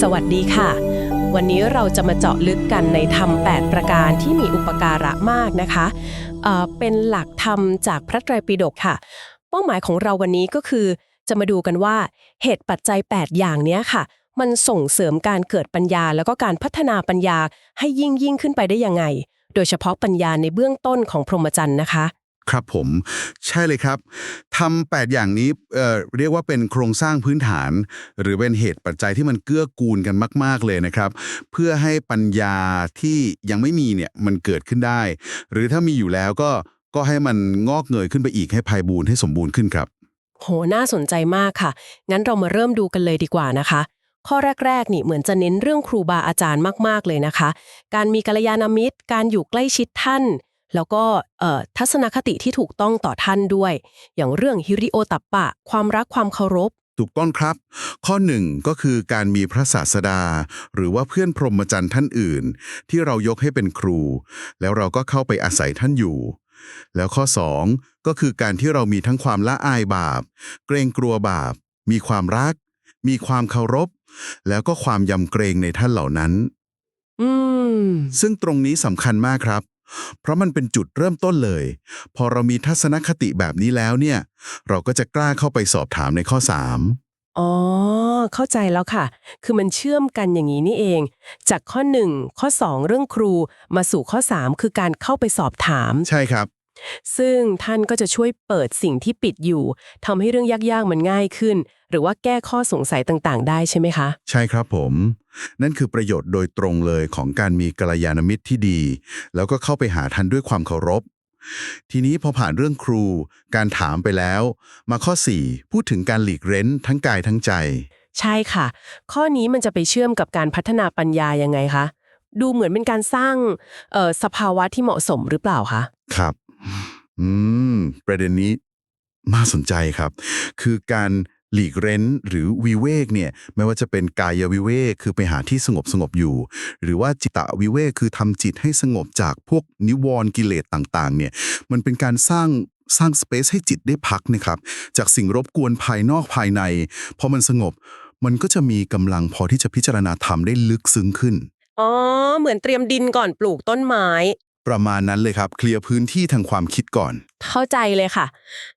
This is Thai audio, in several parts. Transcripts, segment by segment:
สวัสดีค่ะ วันนี้เราจะมาเจาะลึกกันในธรรม 8 ประการที่มีอุปการะมากนะคะเเป็นหลักธรรมจากพระไตรปิฎกค่ะ เป้าหมายของเราวันนี้ก็คือ จะมาดูกันว่าเหตุปัจจัย 8 อย่างนี้ค่ะ มันส่งเสริมการเกิดปัญญา แล้วก็การพัฒนาปัญญาให้ยิ่งยิ่งขึ้นไปได้ยังไง โดยเฉพาะปัญญาในเบื้องต้นของพรหมจรรย์นะคะ ครับผมใช่เลยครับทำแปดอย่างนี้เอ่อเรียกว่าเป็นโครงสร้างพื้นฐาน หรือเป็นเหตุปัจจัยที่มันเกื้อกูลกันมาก ๆ เลยนะครับ เพื่อให้ปัญญาที่ยังไม่มีเนี่ยมันเกิดขึ้นได้ หรือถ้ามีอยู่แล้วก็ก็ให้มันงอกเงยขึ้นไปอีกให้ไพบูรณ์ให้สมบูรณ์ขึ้นครับ โหน่าสนใจมากค่ะ งั้นเรามาเริ่มดูกันเลยดีกว่านะคะ ข้อแรกๆนี่เหมือนจะเน้นเรื่องครูบาอาจารย์มากๆเลยนะคะ การมีกัลยาณมิตร การอยู่ใกล้ชิดท่าน แล้วก็เอ่อทัศนคติที่ถูกต้องต่อท่านด้วย อย่างเรื่องฮิริโอตัปปะ ความรักความเคารพ ถูกต้องครับ ข้อหนึ่งก็คือการมีพระศาสดา หรือว่าเพื่อนพรหมจรรย์ท่านอื่น ที่เรายกให้เป็นครู แล้วเราก็เข้าไปอาศัยท่านอยู่ แล้วข้อสองก็คือการที่เรามีทั้งความละอายบาป เกรงกลัวบาป มีความรัก มีความเคารพ แล้วก็ความยำเกรงในท่านเหล่านั้น อืม ซึ่งตรงนี้สำคัญมากครับ เพราะมันเป็นจุดเริ่มต้นเลย พอเรามีทัศนคติแบบนี้แล้วเนี่ย เราก็จะกล้าเข้าไปสอบถามในข้อ 3อ๋อ เข้าใจแล้วค่ะ คือมันเชื่อมกันอย่างนี้นี่เอง จากข้อ 1 ข้อ 2 เรื่องครูมาสู่ข้อ 3 คือการเข้าไปสอบถาม ใช่ครับ ซึ่งท่านก็จะช่วยเปิดสิ่งที่ปิดอยู่ทำให้เรื่องยากๆมันง่ายขึ้น หรือว่าแก้ข้อสงสัยต่างๆ ได้ใช่ไหมคะ ใช่ครับผม นั่นคือประโยชน์โดยตรงเลยของการมีกัลยาณมิตรที่ดี แล้วก็เข้าไปหาท่านด้วยความเคารพ ทีนี้พอผ่านเรื่องครู การถามไปแล้ว มาข้อ 4 พูดถึงการหลีกเร้นทั้งกายทั้งใจ ใช่ค่ะ ข้อนี้มันจะไปเชื่อมกับการพัฒนาปัญญายังไงคะ ดูเหมือนเป็นการสร้างเอ่อสภาวะที่เหมาะสมหรือเปล่าคะ ครับ อืม ประเด็นนี้น่าสนใจครับ คือการหลีกเร้นหรือวิเวกเนี่ยไม่ว่าจะเป็นกายวิเวกคือไปหาที่สงบสงบอยู่ หรือว่าจิตวิเวกคือทำจิตให้สงบจากพวกนิวรณ์กิเลสต่างๆ เนี่ย มันเป็นการสร้างสร้างสเปซให้จิตได้พักนะครับ จากสิ่งรบกวนภายนอกภายใน พอมันสงบ มันก็จะมีกำลังพอที่จะพิจารณาธรรมได้ลึกซึ้งขึ้นอ๋อเหมือนเตรียมดินก่อนปลูกต้นไม้ ประมาณนั้นเลยครับเคลียร์พื้นที่ทางความคิดก่อน เข้าใจเลยค่ะ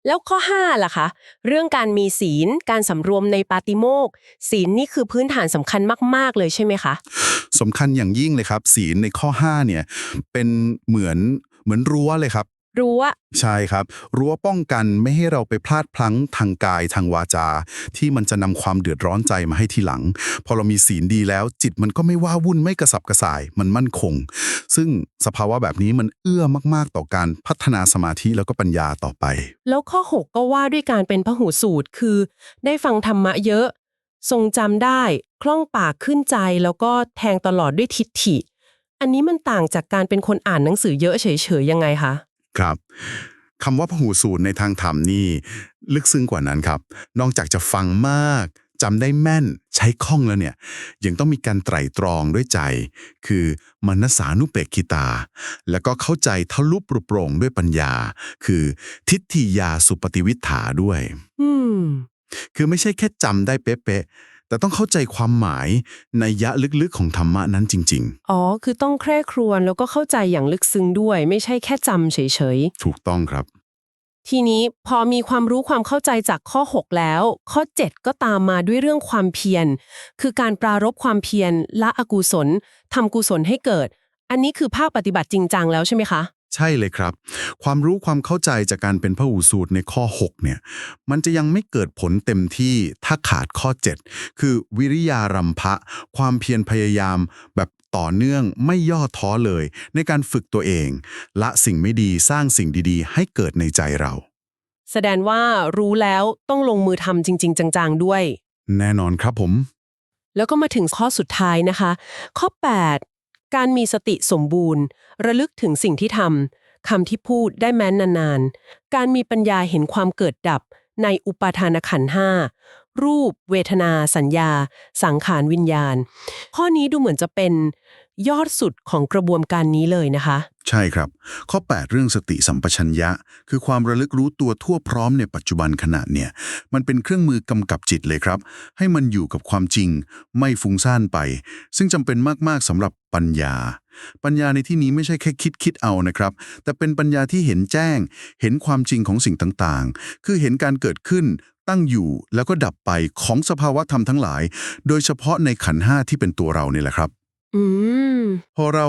แล้วข้อ 5 ล่ะคะ เรื่องการมีศีลการสำรวมในปาติโมกข์ศีลนี่คือพื้นฐานสำคัญมาก ๆ เลยใช่ไหมคะ สำคัญอย่างยิ่งเลยครับ ศีลในข้อ 5 เนี่ย เป็นเหมือนเหมือนรั้วเลยครับ รู้ว่าใช่ครับ รั้วป้องกันไม่ให้เราไปพลาดพลั้งทางกายทางวาจา ที่มันจะนำความเดือดร้อนใจมาให้ทีหลัง พอเรามีศีลดีแล้ว จิตมันก็ไม่ว้าวุ่นไม่กระสับกระส่ายมันมั่นคง ซึ่งสภาวะแบบนี้มันเอื้อมาก ๆ ต่อการพัฒนาสมาธิแล้วก็ปัญญาต่อไป แล้วข้อ 6 ก็ว่าด้วยการเป็นพหูสูตรคือ ได้ฟังธรรมะเยอะ ทรงจำได้คล่องปากขึ้นใจแล้วก็แทงตลอดด้วยทิฏฐิ อันนี้มันต่างจากการเป็นคนอ่านหนังสือเยอะเฉยๆยังไงคะ ครับคำว่าพหูสูตรในทางธรรมนี่ ลึกซึ้งกว่านั้นครับ นอกจากจะฟังมากจำได้แม่นใช้คล่องแล้วเนี่ย ยังต้องมีการไตร่ตรองด้วยใจ คือมนสานุเปกขิตา แล้วก็เข้าใจทะลุปรุโปร่งด้วยปัญญา คือทิฏฐิยาสุปฏิวิฏฐาด้วย อืม คือไม่ใช่แค่จำได้เป๊ะๆ แต่ต้องเข้าใจความหมายในยะลึกๆของธรรมะนั้นจริงอ๋อ คือต้องแคร่ครวญแล้วก็เข้าใจอย่างลึกซึ้งด้วย ไม่ใช่แค่จำเฉยๆถูกต้องครับ ๆ ทีนี้พอมีความรู้ความเข้าใจจากข้อ 6 แล้ว ข้อ 7 ก็ตามมาด้วยเรื่องความเพียร คือการปรารบความเพียรละอกุศลทำกุศลให้เกิด อันนี้คือภาคปฏิบัติจริงจังแล้วใช่ไหมคะ ใช่เลยครับ ความรู้ความเข้าใจจากการเป็นพหูสูตรในข้อ 6 เนี่ย มันจะยังไม่เกิดผลเต็มที่ถ้าขาดข้อ 7 คือวิริยารัมภะความเพียรพยายามแบบต่อเนื่องไม่ย่อท้อเลย ในการฝึกตัวเอง ละสิ่งไม่ดีสร้างสิ่งดีๆ ให้เกิดในใจเรา แสดงว่ารู้แล้วต้องลงมือทำจริง ๆ จัง ๆ ด้วย แน่นอนครับผม แล้วก็มาถึงข้อสุดท้ายนะคะ ข้อ 8 การมีสติสมบูรณ์ ระลึกถึงสิ่งที่ทำคำที่พูดได้แม้นนานๆ การมีปัญญาเห็นความเกิดดับ ในอุปาทานขันห้ารูป เวทนา สัญญา สังขารวิญญาณ ข้อนี้ดูเหมือนจะเป็น ยอดสุดของกระบวนการนี้เลยนะคะ ใช่ครับ ข้อ 8 เรื่องสติสัมปชัญญะ คือความระลึกรู้ตัวทั่วพร้อมในปัจจุบันขณะเนี่ย มันเป็นเครื่องมือกำกับจิตเลยครับ ให้มันอยู่กับความจริง ไม่ฟุ้งซ่านไป ซึ่งจำเป็นมาก ๆสำหรับปัญญา ปัญญาในที่นี้ไม่ใช่แค่คิดคิดเอานะครับ แต่เป็นปัญญาที่เห็นแจ้ง เห็นความจริงของสิ่งต่างๆ คือเห็นการเกิดขึ้นตั้งอยู่แล้วก็ดับไปของสภาวะธรรมทั้งหลาย โดยเฉพาะในขันห้าที่เป็นตัวเรานี่แหละครับ อืม พอเรา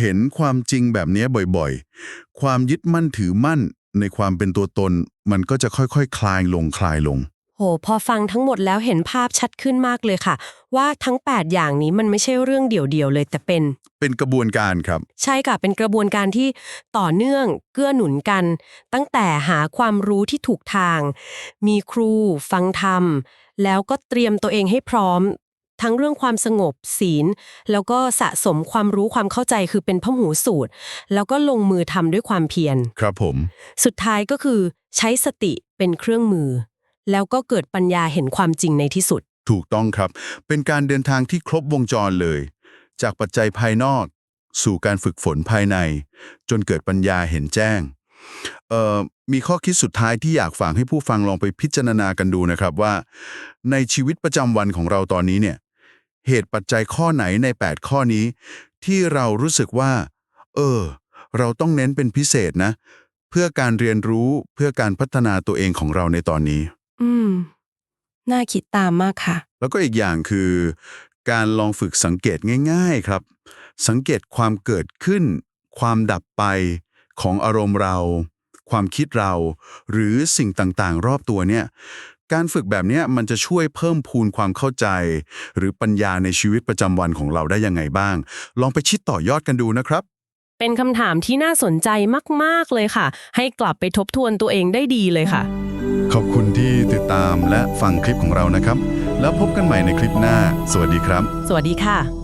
เห็นความจริงแบบนี้บ่อยๆ ความยึดมั่นถือมั่นในความเป็นตัวตน มันก็จะค่อยๆคคลายลงคลายลง โห พอฟังทั้งหมดแล้วเห็นภาพชัดขึ้นมากเลยค่ะ ว่าทั้ง 8 อย่างนี้มันไม่ใช่เรื่องเดี่ยวๆเลยแต่เป็น เป็นกระบวนการครับ ใช่ค่ะ เป็นกระบวนการที่ต่อเนื่องเกื้อหนุนกัน ตั้งแต่หาความรู้ที่ถูกทาง มีครู ฟังธรรม แล้วก็เตรียมตัวเองให้พร้อม ทั้งเรื่องความสงบศีล แล้วก็สะสมความรู้ความเข้าใจคือเป็นพหูสูตร แล้วก็ลงมือทำด้วยความเพียร ครับผม สุดท้ายก็คือใช้สติเป็นเครื่องมือ แล้วก็เกิดปัญญาเห็นความจริงในที่สุด ถูกต้องครับ เป็นการเดินทางที่ครบวงจรเลย จากปัจจัยภายนอก สู่การฝึกฝนภายใน จนเกิดปัญญาเห็นแจ้งเอ่อมีข้อคิดสุดท้ายที่อยากฝากให้ผู้ฟังลองไปพิจารณากันดูนะครับว่า ในชีวิตประจำวันของเราตอนนี้เนี่ย เหตุปัจจัยข้อไหนใน 8 ข้อนี้ ที่เรารู้สึกว่า เออ เราต้องเน้นเป็นพิเศษนะ เพื่อการเรียนรู้เพื่อการพัฒนาตัวเองของเราในตอนนี้ อืม น่าคิดตามมากค่ะ แล้วก็อีกอย่างคือ การลองฝึกสังเกตง่าย ๆครับ สังเกตความเกิดขึ้น ความดับไปของอารมณ์เรา ความคิดเรา หรือสิ่งต่างๆ รอบตัวเนี่ย การฝึกแบบเนี้ยมันจะช่วยเพิ่มพูนความเข้าใจ หรือปัญญาในชีวิตประจำวันของเราได้ยังไงบ้าง ลองไปคิดต่อยอดกันดูนะครับ เป็นคำถามที่น่าสนใจมาก ๆ เลยค่ะ ให้กลับไปทบทวนตัวเองได้ดีเลยค่ะ ขอบคุณที่ติดตามและฟังคลิปของเรานะครับ แล้วพบกันใหม่ในคลิปหน้า สวัสดีครับ สวัสดีค่ะ